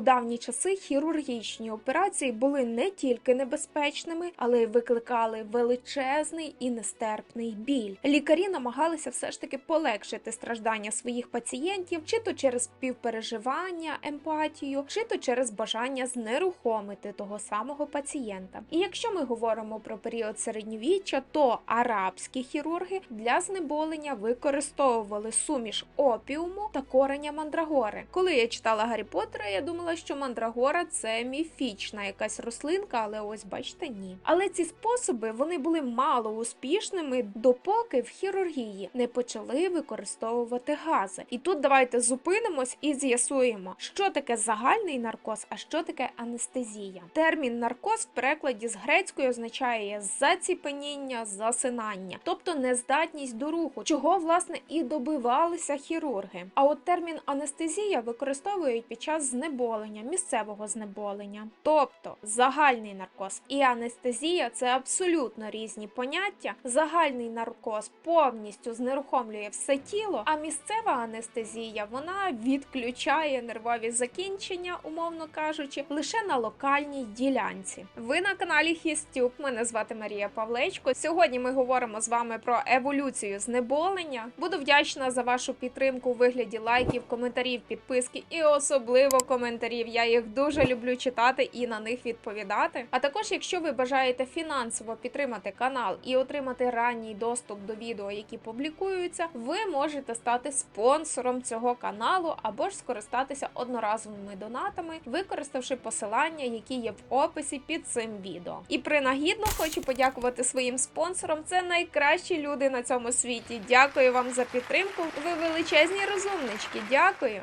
У давні часи хірургічні операції були не тільки небезпечними, але й викликали величезний і нестерпний біль. Лікарі намагалися все ж таки полегшити страждання своїх пацієнтів, чи то через співпереживання, емпатію, чи то через бажання знерухомити того самого пацієнта. І якщо ми говоримо про період середньовіччя, то арабські хірурги для знеболення використовували суміш опіуму та кореня мандрагори. Коли я читала Гаррі Поттера, я думала, що мандрагора це міфічна якась рослинка, але ось бачите, ні. Але ці способи вони були мало успішними, допоки в хірургії не почали використовувати гази. І тут давайте зупинимось і з'ясуємо, що таке загальний наркоз, а що таке анестезія. Термін наркоз в перекладі з грецької означає заціпеніння, засинання, тобто нездатність до руху, чого власне і добивалися хірурги. А от термін анестезія використовують під час знеболення, місцевого знеболення. Тобто загальний наркоз і анестезія це абсолютно різні поняття. Загальний наркоз повністю знерухомлює все тіло, а місцева анестезія вона відключає нервові закінчення, умовно кажучи, лише на локальній ділянці. Ви на каналі Хістюк. Мене звати Марія Павлечко. Сьогодні ми говоримо з вами про еволюцію знеболення. Буду вдячна за вашу підтримку у вигляді лайків, коментарів, підписки і особливо коментарів. Я їх дуже люблю читати і на них відповідати. А також, якщо ви бажаєте фінансово підтримати канал і отримати ранній доступ до відео, які публікуються, ви можете стати спонсором цього каналу або ж скористатися одноразовими донатами, використавши посилання, які є в описі під цим відео. І принагідно хочу подякувати своїм спонсорам. Це найкращі люди на цьому світі. Дякую вам за підтримку. Ви величезні розумнички. Дякую.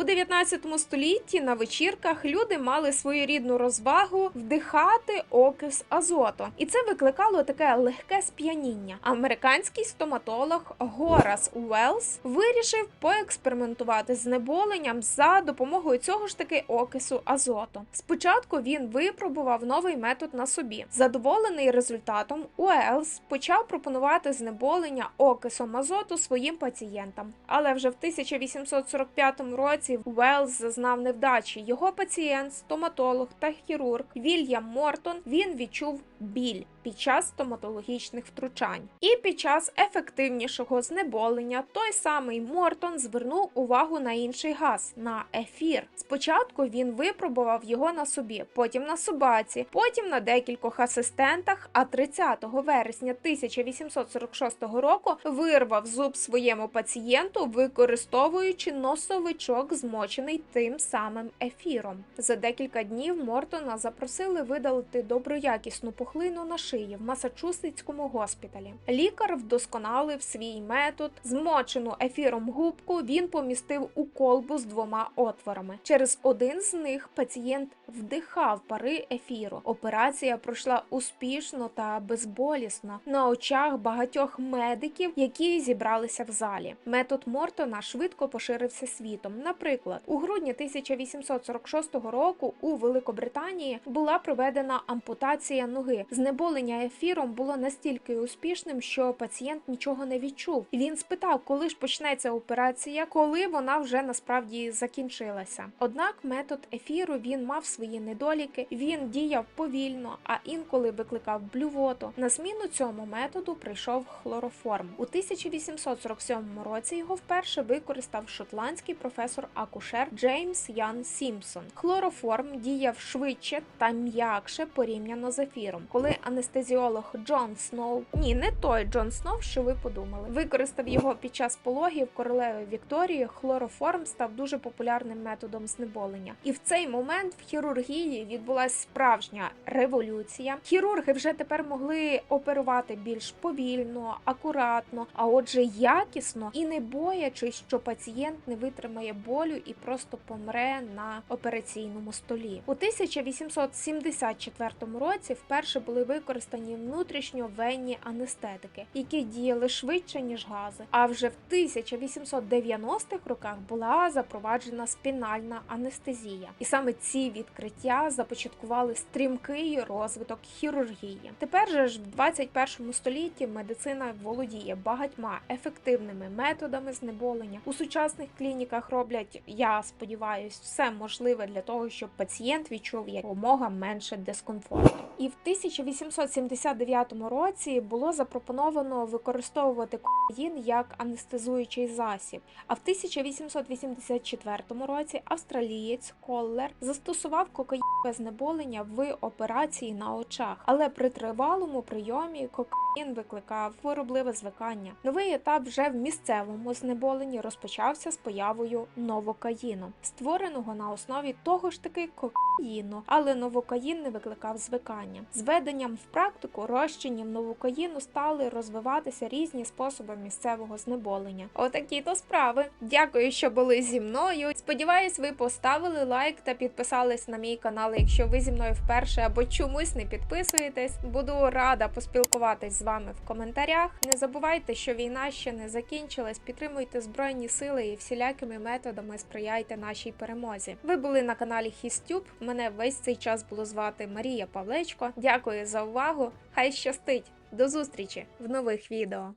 У 19 столітті на вечірках люди мали своєрідну розвагу вдихати окис азоту, і це викликало таке легке сп'яніння. Американський стоматолог Горас Уелс вирішив поекспериментувати з знеболенням за допомогою цього ж таки окису азоту. Спочатку він випробував новий метод на собі. Задоволений результатом, Уелс почав пропонувати знеболення окисом азоту своїм пацієнтам. Але вже в 1845 році Уелс зазнав невдачі. Його пацієнт, стоматолог та хірург Вільям Мортон він відчув біль під час стоматологічних втручань. І під час ефективнішого знеболення той самий Мортон звернув увагу на інший газ на ефір. Спочатку він випробував його на собі, потім на собаці, потім на декількох асистентах. А 30 вересня 1846 року вирвав зуб своєму пацієнту, використовуючи носовичок, змочений тим самим ефіром. За декілька днів Мортона запросили видалити доброякісну пухлину на шиї в Масачусетському госпіталі. Лікар вдосконалив свій метод. Змочену ефіром губку він помістив у колбу з двома отворами. Через один з них пацієнт вдихав пари ефіру. Операція пройшла успішно та безболісно на очах багатьох медиків, які зібралися в залі. Метод Мортона швидко поширився світом. Наприклад, у грудні 1846 року у Великобританії була проведена ампутація ноги. Знеболення ефіром було настільки успішним, що пацієнт нічого не відчув. Він спитав, коли ж почнеться операція, коли вона вже насправді закінчилася. Однак метод ефіру він мав свої недоліки, він діяв повільно, а інколи викликав блювоту. На зміну цьому методу прийшов хлороформ. У 1847 році його вперше використав шотландський професор акушер Джеймс Ян Сімпсон. Хлороформ діяв швидше та м'якше порівняно з ефіром. Коли анестезіолог Джон Сноу, ні, не той Джон Сноу, що ви подумали, використав його під час пологів королеви Вікторії, хлороформ став дуже популярним методом знеболення. І в цей момент в хірургії відбулася справжня революція. Хірурги вже тепер могли оперувати більш повільно, акуратно, а отже, якісно і не боячись, що пацієнт не витримає болю і просто помре на операційному столі. У 1874 році вперше вперше були використані внутрішньовенні анестетики, які діяли швидше ніж гази. А вже в 1890-х роках була запроваджена спінальна анестезія, і саме ці відкриття започаткували стрімкий розвиток хірургії. Тепер же ж в 21 столітті медицина володіє багатьма ефективними методами знеболення. У сучасних клініках роблять, я сподіваюсь, все можливе для того, щоб пацієнт відчув якомога менше дискомфорту. І в 1879 році було запропоновано використовувати кокаїн як анестезуючий засіб. А в 1884 році австралієць Коллер застосував кокаїнове знеболення в операції на очах, але при тривалому прийомі кокаїн викликав хворобливе звикання. Новий етап вже в місцевому знеболенні розпочався з появою новокаїну, створеного на основі того ж таки кокаїну, але новокаїн не викликав звикання. Введенням в практику розчинів новокаїну стали розвиватися різні способи місцевого знеболення. Отакі то справи. Дякую, що були зі мною. Сподіваюсь, ви поставили лайк та підписались на мій канал, якщо ви зі мною вперше або чомусь не підписуєтесь. Буду рада поспілкуватись з вами в коментарях. Не забувайте, що війна ще не закінчилась. Підтримуйте збройні сили і всілякими методами сприяйте нашій перемозі. Ви були на каналі Хістюб. Мене весь цей час було звати Марія Павлечко. Дякую за увагу. Хай щастить! До зустрічі в нових відео.